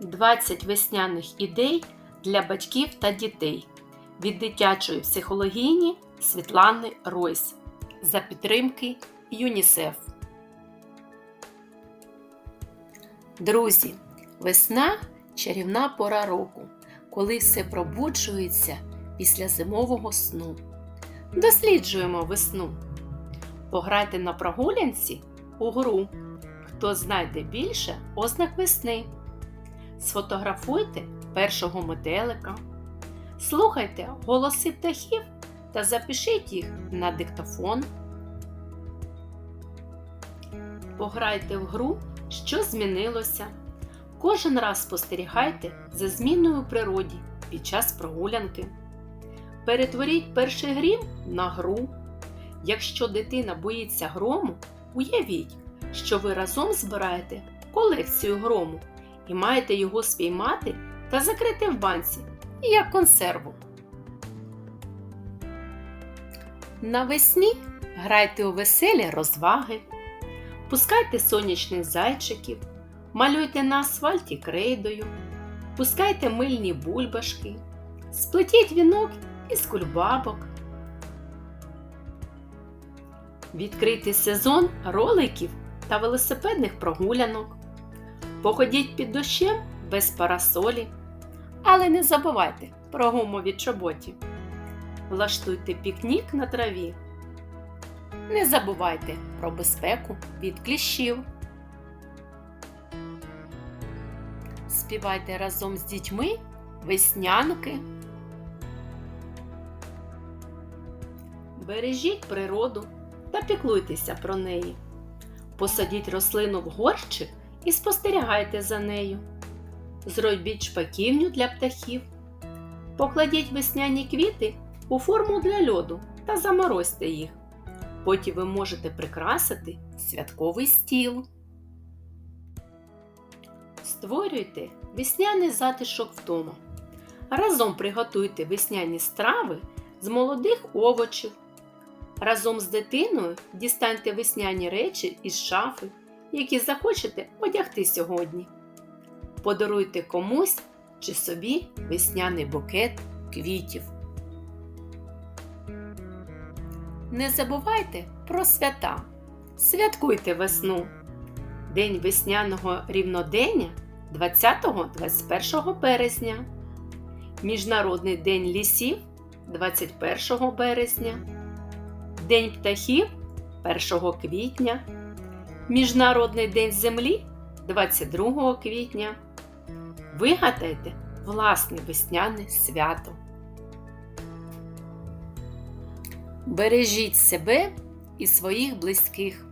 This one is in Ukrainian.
20 весняних ідей для батьків та дітей від дитячої психологині Світлани Ройс за підтримки ЮНІСЕФ. Друзі, весна чарівна пора року, коли все пробуджується після зимового сну. Досліджуємо весну. Пограйте на прогулянці у гру. Хто знайде більше ознак весни. Сфотографуйте першого метелика. Слухайте голоси птахів та запишіть їх на диктофон. Пограйте в гру, що змінилося. Кожен раз спостерігайте за зміною у природі під час прогулянки. Перетворіть перший грім на гру. Якщо дитина боїться грому, уявіть, що ви разом збираєте колекцію грому і маєте його спіймати та закрити в банці, як консерву. Навесні грайте у веселі розваги, пускайте сонячних зайчиків, малюйте на асфальті крейдою, пускайте мильні бульбашки, сплетіть вінок із кульбабок. Відкритий сезон роликів та велосипедних прогулянок. Походіть під дощем без парасолі, але не забувайте про гумові чоботі. Влаштуйте пікнік на траві. Не забувайте про безпеку від кліщів. Співайте разом з дітьми веснянки. Бережіть природу та піклуйтеся про неї. Посадіть рослину в горщик і спостерігайте за нею. Зробіть шпаківню для птахів. Покладіть весняні квіти у форму для льоду та заморозьте їх. Потім ви можете прикрасити святковий стіл. Створюйте весняний затишок вдома. Разом приготуйте весняні страви з молодих овочів. Разом з дитиною дістаньте весняні речі із шафи, які захочете одягти сьогодні. Подаруйте комусь чи собі весняний букет квітів. Не забувайте про свята. Святкуйте весну. День весняного рівнодення 20-21 березня. Міжнародний день лісів 21 березня. День птахів 1 квітня. Міжнародний день землі 22 квітня. Вигадайте власне весняне свято. Бережіть себе і своїх близьких.